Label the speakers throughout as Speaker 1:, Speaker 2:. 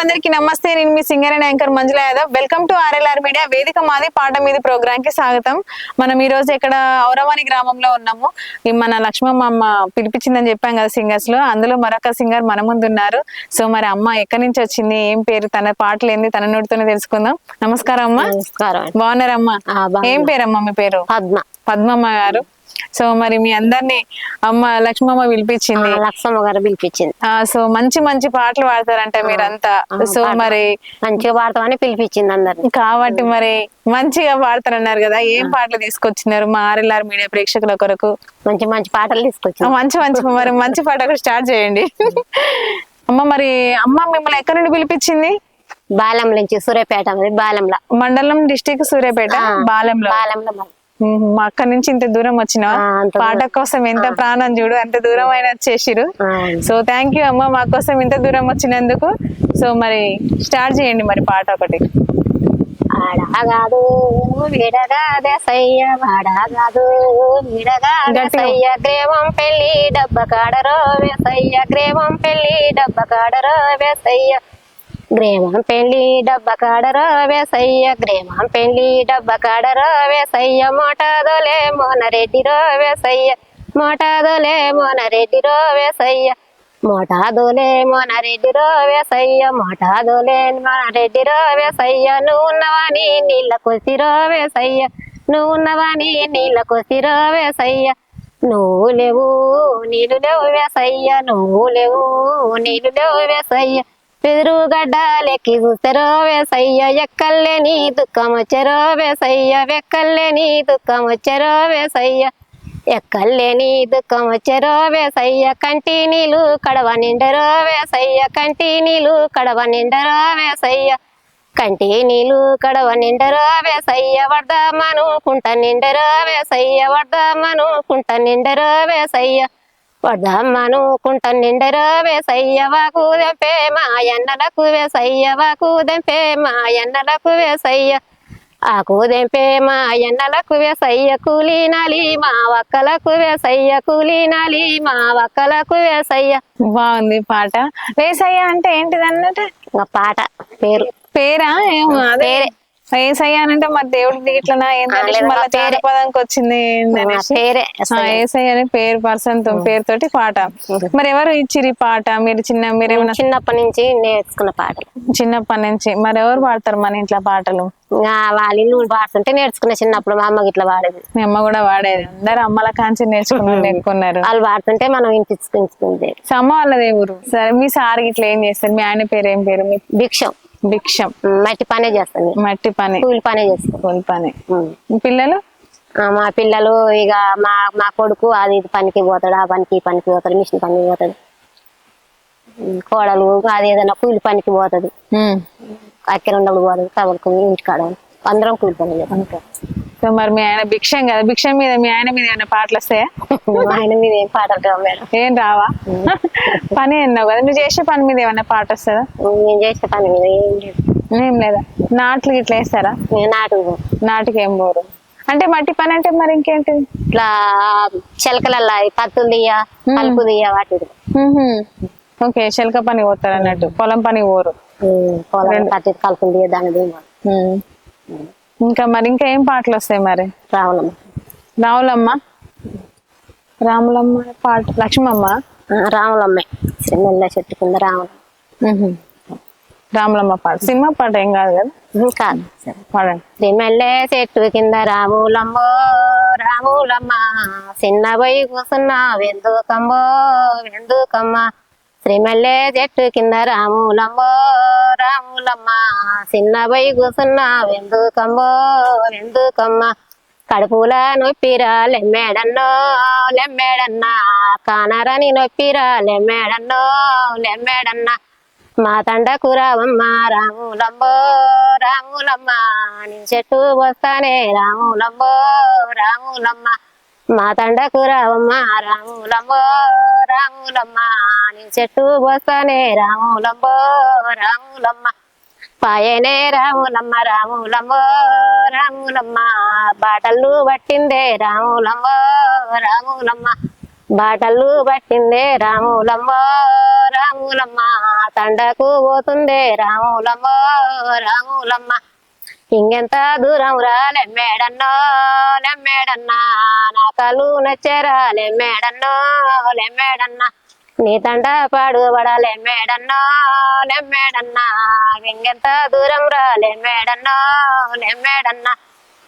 Speaker 1: అందరికి నమస్తే. నేను మీ singer and anchor Manjula Yadav. Welcome to RLR media వేదిక మాది పాట మీది ప్రోగ్రామ్కి స్వాగతం. మనం ఈ రోజు ఇక్కడ ఔరవాణి గ్రామంలో ఉన్నాము. ఈ మన లక్ష్మమ్మ అమ్మ పిలిపించిందని చెప్పాం కదా సింగర్స్లో. అందులో మరొక సింగర్ మన ముందు ఉన్నారు. సో మరి అమ్మ ఎక్కడి నుంచి వచ్చింది? ఏం పేరు? తన పాటలు ఏంది? తన నోటితోనే తెలుసుకుందాం. నమస్కారం అమ్మ.
Speaker 2: నమస్కారం.
Speaker 1: బాగున్నారమ్మా. ఏం పేరమ్మా మీ పేరు?
Speaker 2: పద్మ.
Speaker 1: పద్మమ్మ గారు. సో మరి మీ అందరినీ అమ్మ లక్ష్మమ్మ పిలిపించింది.
Speaker 2: లక్ష్మమ్మ గారు పిలిపించింది.
Speaker 1: ఆ సో మంచి మంచి పాటలు పాడతారంట మీరంతా. సో మరి
Speaker 2: మంచిగా పాడతామని పిలిపించింది అందరిని.
Speaker 1: కాబట్టి మరి మంచిగా పాడతారన్నారు కదా ఏం పాటలు తీసుకొచ్చినారు మా ఆర్ఎల్ఆర్ మీడియా ప్రేక్షకుల కొరకు?
Speaker 2: మంచి మంచి పాటలు
Speaker 1: ఆ,
Speaker 2: తీసుకొచ్చింది
Speaker 1: మంచి మంచి మరి మంచి పాటలు స్టార్ట్ చేయండి. అమ్మ మరి అమ్మ మిమ్మల్ని ఎక్కడి నుండి పిలిపించింది?
Speaker 2: బాలెం నుంచి సూర్యాపేట బాలెంలో.
Speaker 1: మండలం డిస్టిక్ సూర్యాపేట బాలెంలో.
Speaker 2: బాలెంలో
Speaker 1: మా అక్కడి నుంచి ఇంత దూరం
Speaker 2: అంత
Speaker 1: పాట కోసం ఎంత ప్రాణం చూడు అంత దూరం అయినా వచ్చేసిరు సో థ్యాంక్ యూ అమ్మ మా కోసం ఇంత దూరం వచ్చినందుకు. సో మరి స్టార్ట్ చేయండి మరి పాట ఒకటి.
Speaker 2: ఆడగాదు విడగాదే సయ్య వాడగాదు విడగాదే
Speaker 1: గట్టిగా.
Speaker 2: సయ్య గ్రేవం. పెళ్ళి డబ్బ కాడరో వేసయ్య గ్రేవం. పెళ్ళి డబ్బ కాడరో వేసయ్య గ్రేమం పెళ్ళి డబ్బ కాడరో వేసయ్య గ్రేమం పెళ్ళి డబ్బ కాడరో వేసయ్య. మోటాదోలే మోనరెడ్డిరో వేసయ్య మోటాదోలే మోనరెడ్డిరో వేసయ్య. మోటాదోలే మోనరెడ్డిరో వేసయ్య మోటాదోలే మోనరెడ్డిరో వేసయ్య. నువ్వు ఉన్నవాని నీళ్ళ కొసిరో వేసయ్య నువ్వు ఉన్నవాని నీళ్ళ కొసిరో వేసయ్య. నువ్వు లేవు నీళ్ళు లేవు వేసయ్య నువ్వు లేవు నీళ్ళు లేవు వేసయ్య. ఎదురుగడ్డ లెక్కి చూస్తారో వేసయ్య ఎక్కల్లేని దుఃఖం వచ్చారో వేసయ్య వెక్కల్లేని దుఃఖం వచ్చారో వేసయ్య. ఎక్కల్లేని దుఃఖం వచ్చారో వేసయ్య కంటి నీళ్ళు కడవ నిండరో వేసయ్య కంటి నీళ్ళు కడవ నిండరో వేసయ్య. కంటి నీళ్ళు కడవ నిండరో వేసయ్య వడ్దామను కుంట నిండరో వేసయ్య వడ్దామను కుంట నిండరో వేసయ్య. వడ్దామను కుంట నిండరో వేసయ్య వాకు దెంపే మా ఎన్నలకు వేసయ్య వాకు దెంపే మా ఎన్నలకు వేసయ్య ఆకు దెంపే మా ఎన్నలకు వేసయ్య కూలీనాలి మా వక్కలకు వేసయ్య కూలీనాలి మా వక్కలకు వేసయ్య.
Speaker 1: బాగుంది పాట. వేసయ్య అంటే ఏంటిది అన్నట్టు
Speaker 2: పాట పేరు.
Speaker 1: పేరా? ఏమో
Speaker 2: పేరే.
Speaker 1: ఏసయ్య అంటే మరి దేవుడికి ఇట్లనా
Speaker 2: లేదు,
Speaker 1: మళ్ళీ
Speaker 2: పేరే.
Speaker 1: వచ్చింది
Speaker 2: పేరే
Speaker 1: ఆ, ఏసయ్య అనే పేరు పర్సన్తో పేరుతోటి పాట. మరి ఎవరు ఇచ్చిరి పాట? మీరు చిన్న మీరేమైనా
Speaker 2: చిన్నప్పటి నుంచి నేర్చుకున్న పాటలు.
Speaker 1: చిన్నప్పటి నుంచి. మరి ఎవరు పాడతారు మన ఇంట్లో పాటలు?
Speaker 2: వాళ్ళ ఇల్లు పాడుతుంటే నేర్చుకున్న చిన్నప్పుడు మా అమ్మకి ఇట్లా పాడేది.
Speaker 1: మీ అమ్మ కూడా పాడేది. అందరు అమ్మల కాంచి నేర్చుకున్నారు నేర్చుకున్నారు
Speaker 2: వాళ్ళు పాడుతుంటే మనం వినిపించుకుంటుంది
Speaker 1: సో అమ్మ వాళ్ళది ఊరు. సరే మీ సార్ ఇట్లా ఏం చేస్తారు? మీ ఆయన పేరు ఏం పేరు? మీ
Speaker 2: భిక్షం.
Speaker 1: భిక్షం.
Speaker 2: మట్టి పనే చేస్తాను.
Speaker 1: మట్టి పని.
Speaker 2: కూలి పనే చేస్తాను.
Speaker 1: కూలి పని. పిల్లలు?
Speaker 2: మా పిల్లలు ఇక మా మా కొడుకు అది ఇది పనికి పోతాడు ఆ పనికి ఈ పనికి పోతాడు మిషన్ పనికి పోతాడు. కోడలు అది ఏదైనా కూలి పనికి పోతుంది. అక్కడ ఉన్నప్పుడు పోతుంది కబలకు ఇంటికాడ. అందరం కూలి పని చేస్తాం.
Speaker 1: సో మరి మీ ఆయన భిక్షం కదా భిక్షం మీద మీ ఆయన మీద ఏమైనా పాటలు వస్తాయా?
Speaker 2: ఆయన మీద ఏం పాటలు రావు మేడం.
Speaker 1: ఏం రావా? పని అన్నావు కదా? నువ్వు చేసే పని మీద ఏమైనా పాట వస్తుందా?
Speaker 2: నేను చేసే పని మీద ఏం లేదు.
Speaker 1: ఏం లేదా? నాట్లు ఇట్లా వేస్తారా?
Speaker 2: నాటు
Speaker 1: నాటుకి ఏం పోరు. అంటే మట్టి పని అంటే మరి ఇంకేంటి?
Speaker 2: ఇట్లా చిలకలల్లా పత్తులు తీయ కలుపు తీయ వాటి
Speaker 1: ఓకే శిల్క పని పోతారు అన్నట్టు. పొలం పని పోరు.
Speaker 2: పొలం కలుపులు తీయ దాని.
Speaker 1: ఇంకా మరి ఇంకా ఏం పాటలు వస్తాయి మరి?
Speaker 2: రావులమ్మ.
Speaker 1: రావులమ్మ? రాములమ్మ పాట. లక్ష్మమ్మ?
Speaker 2: రాములమ్మ. సిరిమెల్ల చెట్టు కింద రాములమ్మ.
Speaker 1: రాములమ్మ పాట. సినిమా పాట ఏం కాదు కదా?
Speaker 2: కాదు.
Speaker 1: పాడండి.
Speaker 2: చెట్టు కింద రాములమ్మ రాములమ్మ. చిన్న పోయి కూసున్నా వెందుకమ్మో వెందుకమ్మ శ్రీమల్లే చెట్టు కింద రాములమ్మో రాములమ్మ. చిన్న పోయి కూసున్నా వెందుకమ్మో వెందుకమ్మ. కడుపుల నొప్పిరా లెమ్మేడన్నో లెమ్మేడన్నా. కానరని నొప్పిరా లెమ్మేడన్నో లెమ్మేడన్నా. మా తండకు రావమ్మ రాములమ్మో రాములమ్మ. నీ చెట్టు వస్తానే రాములమ్మో రాములమ్మ. మా తండకు రావమ్మ రాములమ్మో రాములమ్మ నీ చెట్టు వస్తానే రాములమ్మో రాములమ్మ. పాయనే రాములమ్మ రాములమ్మో రాములమ్మ. బాటలు పట్టిందే రాములమ్మో రాములమ్మ. బాటలు పట్టిందే రాములమ్మో రాములమ్మ. తండకు పోతుందే రాములమ్మో రాములమ్మ. ఇంకెంత దూరం రా లెమ్మేడన్నో లెమ్మేడన్నా నా కళ్ళు నచ్చారా లెమ్మేడన్నో లెమ్మేడన్నా నీ తండ పాడుబడ లెమ్మేడన్నో లెమ్మేడన్నా ఇంకెంత దూరం రాలే లెమ్మేడన్నో లెమ్మేడన్నా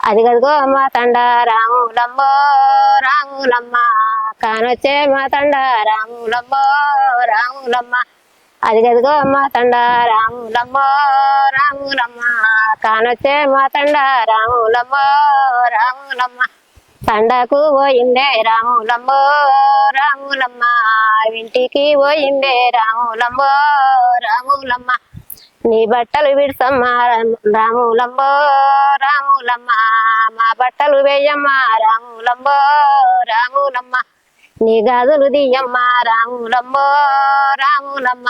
Speaker 2: అది కదుగో మా తండ రాములమ్మో రాములమ్మ. కానొచ్చే మా తండ రాములమ్మో రాములమ్మ. అది కదిగో మా తండ రాములమ్మ రాములమ్మ. కానొచ్చే మా తండ రాములమ్మ రాములమ్మ. తండకు పోయిందే రాములమ్మో రాములమ్మ. ఇంటికి పోయిందే రాములమ్మో రాములమ్మ. నీ బట్టలు విడసమ్మ రాములమ్మో రాములమ్మ. మా బట్టలు వేయమ్మ రాములమ్మో రాములమ్మ. నీ గాజులు దియ్యమ్మ రాములమ్మో రాములమ్మ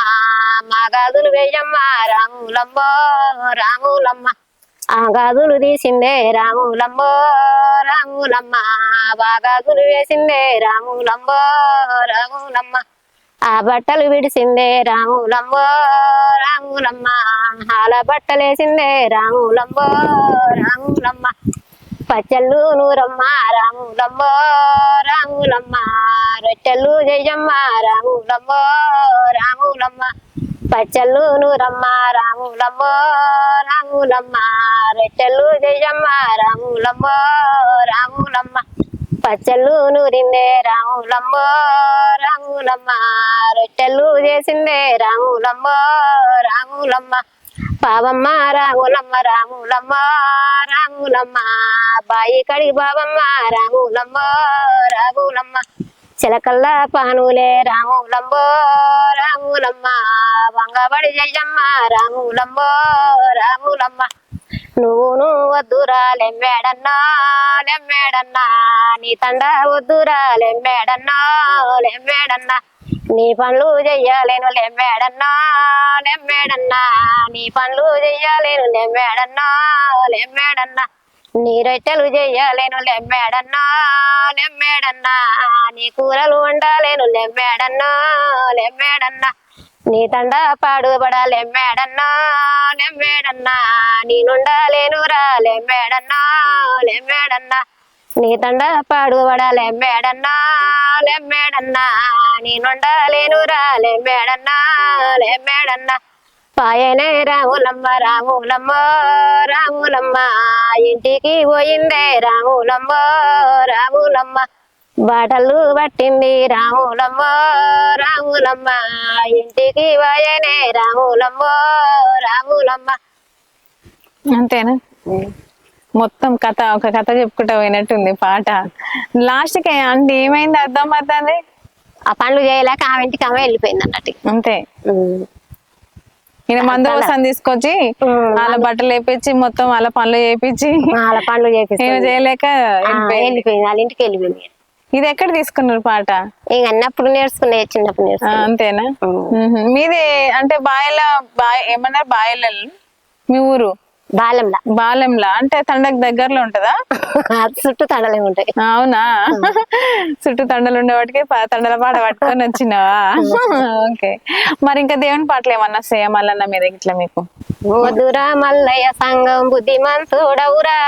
Speaker 2: మా గాజులు వేయమ్మా రాములమ్మో రాములమ్మ. ఆ గాజులు తీసిందే రాములమ్మో రాములమ్మ. బా గాజులు వేసిందే రాములమ్మో రాములమ్మ. ఆ బట్టలు విడిసిందే రాములమ్మో రాములమ్మ. అలా బట్టలేసిందే రాములమ్మో రాములమ్మ. పచ్చళ్ళు నూరమ్మ రాములమ్మో రాములమ్మ. రొట్టెలు జయమ్మ రాములమ్మో రాములమ్మ. పచ్చళ్ళు నూరమ్మ రాములమ్మో రాములమ్మ. రొట్టెలు జయమ్మ రాములమ్మో రాములమ్మ. పచ్చళ్ళు నూరిందే రాములమ్మో రాములమ్మ. రొట్టెలు చేసిందే రాములమ్మో రాములమ్మ. పావమ్మ రాములమ్మ రాములమ్మ రాములమ్మ. బాయి కడి బావమ్మ రాములమ్మ రాములమ్మ. చిలకల్ల పానులే రాములమ్మ రాములమ్మ. వంగబడి జయమ్మ రాములమ్మ రాములమ్మ. నువ్వు వద్దురా లెమ్మేడన్నా లెమ్మేడన్నా. నీ తండ వద్దురా లెమ్మేడన్నా లెమ్మేడన్నా. నీ పనులు చెయ్యలేను నెమ్మేడన్నా నెమ్మేడన్నా నీ పనులు చెయ్యలేను నెమ్మేడన్నా నెమ్మేడన్నా నీ రొట్టెలు చెయ్యలేను నెమ్మేడన్నా నెమ్మేడన్నా నీ కూరలు వండలేను నెమ్మేడన్నా లెమ్మేడన్నా నీ తండ పాడుబడ లెమ్మేడన్నా లెమ్మేడన్నా నీ నుండాలేను రా లెమ్మేడన్నా లెమ్మేడన్నా నీ తండ పాడుబడ లెమ్మేడన్నా లెమ్మేడన్నా నీ నుండాలేను రా లెమ్మేడన్నా లెమ్మేడన్నా పాయనే రాములమ్మ రాములమ్మ రాములమ్మ. ఇంటికి పోయిందే రాములమ్మ రాములమ్మ. బాటలు పట్టింది రాములమ్మ రాములమ్మ. ఇంటికి పోయనే రాములమ్మ రాములమ్మ.
Speaker 1: అంతేనా? మొత్తం కథ ఒక కథ చెప్పుకుంటా పోయినట్టుంది పాట. లాస్ట్కి అంటే ఏమైంది అర్థం అవుతుంది?
Speaker 2: ఆ పనులు చేయలేక ఆమె ఇంటికి ఆమె వెళ్ళిపోయింది అన్నట్టు.
Speaker 1: అంతే. ఈయన మందు కోసం తీసుకొచ్చి. వాళ్ళ బట్టలు వేపించి మొత్తం వాళ్ళ పనులు చేపించి
Speaker 2: వాళ్ళ పనులు
Speaker 1: చేయలేక వెళ్ళిపోయింది.
Speaker 2: వాళ్ళ ఇంటికి వెళ్ళిపోయింది.
Speaker 1: ఇది ఎక్కడ తీసుకున్నారు పాట?
Speaker 2: ఇక అన్నప్పుడు నేర్చుకునే చిన్నప్పుడు
Speaker 1: అంతేనా. మీది అంటే బాయల బాయ్ ఏమన్నారు? బాయల మీ ఊరు?
Speaker 2: బాలంలా.
Speaker 1: బాలెంలా. అంటే తండకు దగ్గరలో ఉంటదా?
Speaker 2: చుట్టూ తడలే ఉంటాయి.
Speaker 1: అవునా? చుట్టూ తండలు ఉండే వాటికి ప- తండల పాట పట్టుకొని వచ్చినావా? ఓకే. మరి ఇంకా దేవుని పాటలు ఏమన్నా వస్తాయా మల్లన్న మీద ఇట్లా మీకు?
Speaker 2: వధురా మల్లయ్య సంఘం బుద్ధిమంతుడవురా.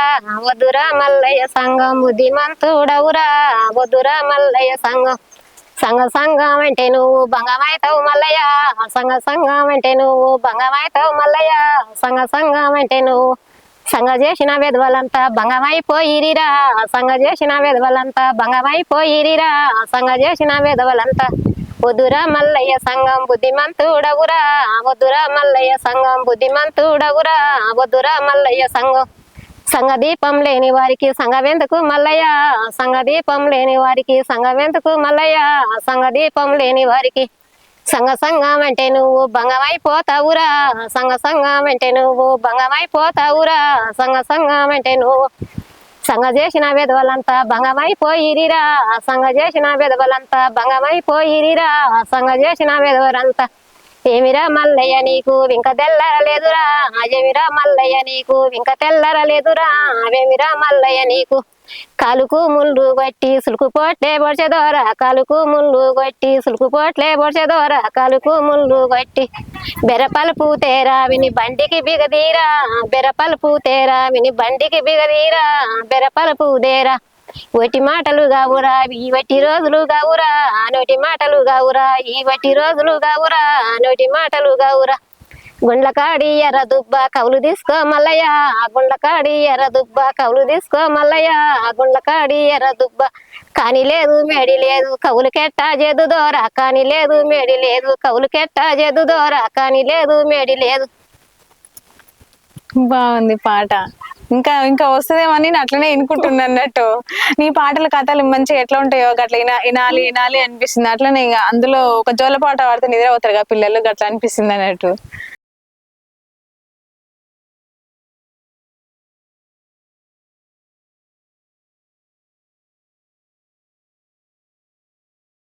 Speaker 2: వధురా మల్లయ్య సంఘం బుద్ధిమంతుడవురా. వధురా మల్లయ్య సంఘం సంగ సంగం అంటే నువ్వు భంగమైతావు మల్లయ్య. సంగ సంఘం అంటే నువ్వు భంగమైతావు మల్లయ్య. సంగ సంగం అంటే నువ్వు సంగ చేసిన విధవలంతా భంగమైపోయిరిరా. సంఘ చేసిన విధవలంతా భంగమైపోయిరిరా. సంఘ చేసిన విధవలంతా వద్దురా మల్లయ్య సంగం బుద్ధిమంతుడవురా. వద్దురా మల్లయ్య సంగం బుద్ధిమంతుడవురా. వద్దురా మల్లయ్య సంగం సంఘ దీపం లేని వారికి సంగవెందుకు మల్లయ్య? సంఘ దీపం లేని వారికి సంగవెందుకు మల్లయ్య? సంఘ దీపం లేని వారికి సంఘ సంఘం అంటే నువ్వు భంగమైపోతావురా. సంగ సంఘం అంటే నువ్వు భంగమైపోతావురా. సంఘ సంఘం అంటే నువ్వు సంగ చేసిన విధవలంతా భంగమైపోయిరిరా. సంగ చేసిన విధవలంతా భంగమైపోయిరిరా. సంగ చేసిన విధవలంతా ఏమిరా మల్లయ్య నీకు వింక తెల్లరలేదురా ఏమిరా మల్లయ్య నీకు వింక తెల్లరలేదురా అవేమిరా మల్లయ్య నీకు? కాలుకు ముళ్ళు కొట్టి సులుకు పోట్లే పొడిచెదోరా కాలుకు ముళ్ళు కొట్టి సులుకు పొట్లే పొడిచెదోరా కాలుకు ముళ్ళు కొట్టి బెరపలు పూతేరా విని బండికి బిగదీరా. బెరపలు పూతేరా విని బండికి బిగదీరా. బెరపలు పూదేరా వట్టి మాటలు గావురా ఈ వట్టి రోజులు గావురా నోటి మాటలు గావురా ఈ వట్టి రోజులు గావురా నోటి మాటలు గావురా. గుండ్లకాడి ఎర్ర దుబ్బ కవులు తీసుకో మల్లయ్య గుండ్లకాడి ఎర్ర దుబ్బ కవులు తీసుకో మల్లయ్య గుండ్లకాడి ఎర్ర దుబ్బ. కాని లేదు మేడి లేదు కవులు కెట్టా చేదు దోరా. కాని లేదు మేడి లేదు కవులు కెట్టా చేదు దోరా. కాని లేదు మేడి లేదు.
Speaker 1: బాగుంది పాట. ఇంకా ఇంకా వస్తుందేమని నేను అట్లనే వినుకుంటున్నా అన్నట్టు. నీ పాటల కథలు మంచిగా ఎట్లా ఉంటాయో అట్లా వినాలి వినాలి అనిపిస్తుంది. అట్లనే ఇంకా అందులో ఒక జోల పాట పాడితే నిద్ర అవుతారు కదా పిల్లలు అట్లా అనిపిస్తుంది అన్నట్టు.